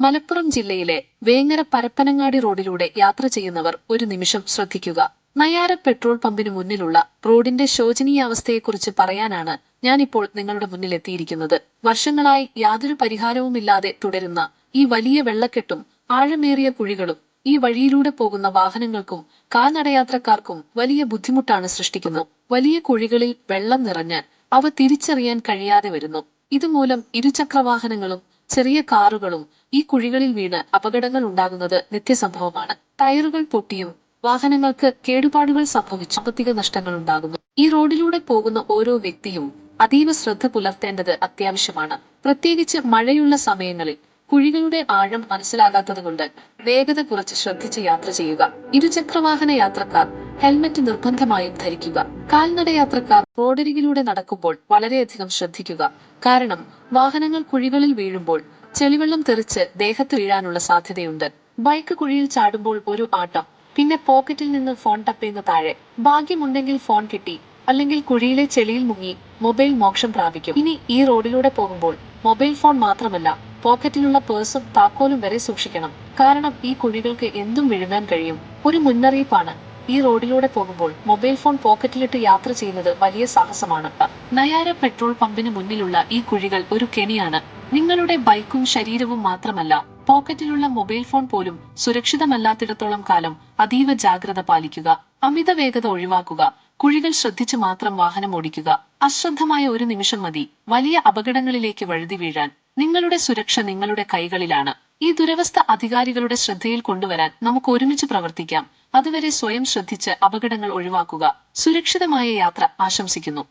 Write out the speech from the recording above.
മലപ്പുറം ജില്ലയിലെ വേങ്ങര പരപ്പനങ്ങാടി റോഡിലൂടെ യാത്ര ചെയ്യുന്നവർ ഒരു നിമിഷം ശ്രദ്ധിക്കുക. നയാര പെട്രോൾ പമ്പിന് മുന്നിലുള്ള റോഡിന്റെ ശോചനീയാവസ്ഥയെക്കുറിച്ച് പറയാനാണ് ഞാനിപ്പോൾ നിങ്ങളുടെ മുന്നിൽ എത്തിയിരിക്കുന്നത്. വർഷങ്ങളായി യാതൊരു പരിഹാരവുമില്ലാതെ തുടരുന്ന ഈ വലിയ വെള്ളക്കെട്ടും ആഴമേറിയ കുഴികളും ഈ വഴിയിലൂടെ പോകുന്ന വാഹനങ്ങൾക്കും കാൽനടയാത്രക്കാർക്കും വലിയ ബുദ്ധിമുട്ടാണ് സൃഷ്ടിക്കുന്നത്. വലിയ കുഴികളിൽ വെള്ളം നിറഞ്ഞ് അവ തിരിച്ചറിയാൻ കഴിയാതെ വരുന്നു. ഇതുമൂലം ഇരുചക്രവാഹനങ്ങളും ചെറിയ കാറുകളും ഈ കുഴികളിൽ വീണ് അപകടങ്ങൾ ഉണ്ടാകുന്നത് നിത്യസംഭവമാണ്. ടയറുകൾ പൊട്ടിയും വാഹനങ്ങൾക്ക് കേടുപാടുകൾ സംഭവിച്ചു സാമ്പത്തിക നഷ്ടങ്ങൾ ഉണ്ടാകുന്നു. ഈ റോഡിലൂടെ പോകുന്ന ഓരോ വ്യക്തിയും അതീവ ശ്രദ്ധ പുലർത്തേണ്ടത് അത്യാവശ്യമാണ്. പ്രത്യേകിച്ച് മഴയുള്ള സമയങ്ങളിൽ കുഴികളുടെ ആഴം മനസ്സിലാകാത്തതുകൊണ്ട് വേഗത കുറച്ച് ശ്രദ്ധിച്ച് യാത്ര ചെയ്യുക. ഇരുചക്രവാഹന യാത്രക്കാർ ഹെൽമറ്റ് നിർബന്ധമായും ധരിക്കുക. കാൽനട യാത്രക്കാർ റോഡരികിലൂടെ നടക്കുമ്പോൾ വളരെയധികം ശ്രദ്ധിക്കുക. കാരണം വാഹനങ്ങൾ കുഴികളിൽ വീഴുമ്പോൾ ചെളിവെള്ളം തെറിച്ച് ദേഹത്ത് വീഴാനുള്ള സാധ്യതയുണ്ട്. ബൈക്ക് കുഴിയിൽ ചാടുമ്പോൾ ഒരു ആട്ടം പിന്നെ പോക്കറ്റിൽ നിന്ന് ഫോൺ ടപ്പേന്ന് താഴെ. ഭാഗ്യമുണ്ടെങ്കിൽ ഫോൺ കിട്ടി അല്ലെങ്കിൽ കുഴിയിലെ ചെളിയിൽ മുങ്ങി മൊബൈൽ മോക്ഷം പ്രാപിക്കും. ഇനി ഈ റോഡിലൂടെ പോകുമ്പോൾ മൊബൈൽ ഫോൺ മാത്രമല്ല പോക്കറ്റിലുള്ള പേഴ്സും താക്കോലും വരെ സൂക്ഷിക്കണം. കാരണം ഈ കുഴികൾക്ക് എന്തും വിഴുങ്ങാൻ കഴിയും. ഒരു മുന്നറിയിപ്പാണ്. ഈ റോഡിലൂടെ പോകുമ്പോൾ മൊബൈൽ ഫോൺ പോക്കറ്റിലിട്ട് യാത്ര ചെയ്യുന്നത് വലിയ സാഹസമാണ്. നയാര പെട്രോൾ പമ്പിന് മുന്നിലുള്ള ഈ കുഴികൾ ഒരു കെണിയാണ്. നിങ്ങളുടെ ബൈക്കും ശരീരവും മാത്രമല്ല പോക്കറ്റിലുള്ള മൊബൈൽ ഫോൺ പോലും സുരക്ഷിതമല്ലാത്തിടത്തോളം കാലം അതീവ ജാഗ്രത പാലിക്കുക അമിത വേഗത ഒഴിവാക്കുക കുഴികൾ ശ്രദ്ധിച്ച് മാത്രം വാഹനം ഓടിക്കുക അശ്രദ്ധമായ ഒരു നിമിഷം മതി വലിയ അപകടങ്ങളിലേക്ക് വഴുതി വീഴാൻ. നിങ്ങളുടെ സുരക്ഷ നിങ്ങളുടെ കൈകളിലാണ്. ഈ ദുരവസ്ഥ അധികാരികളുടെ ശ്രദ്ധയിൽ കൊണ്ടുവരാൻ നമുക്ക് ഒരുമിച്ച് പ്രവർത്തിക്കാം. അതുവരെ സ്വയം ശ്രദ്ധിച്ച് അപകടങ്ങൾ ഒഴിവാക്കുക. സുരക്ഷിതമായ യാത്ര ആശംസിക്കുന്നു.